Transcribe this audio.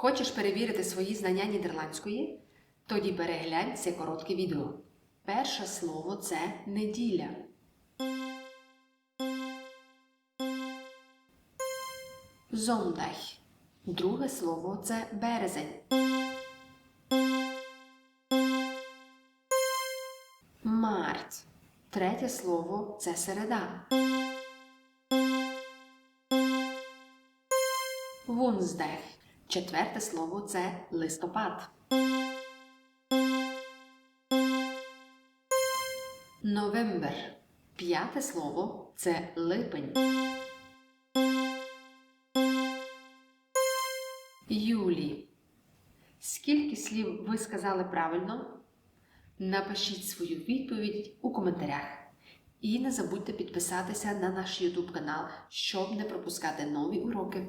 Хочеш перевірити свої знання нідерландської? Тоді переглянь це коротке відео. Перше слово це неділя. Зондаг. Друге слово це березень. Март. Третє слово це середа. Вунздег. Четверте слово це листопад. Новембер. П'яте слово це липень. Юлі. Скільки слів ви сказали правильно? Напишіть свою відповідь у коментарях. І не забудьте підписатися на наш YouTube канал, щоб не пропускати нові уроки.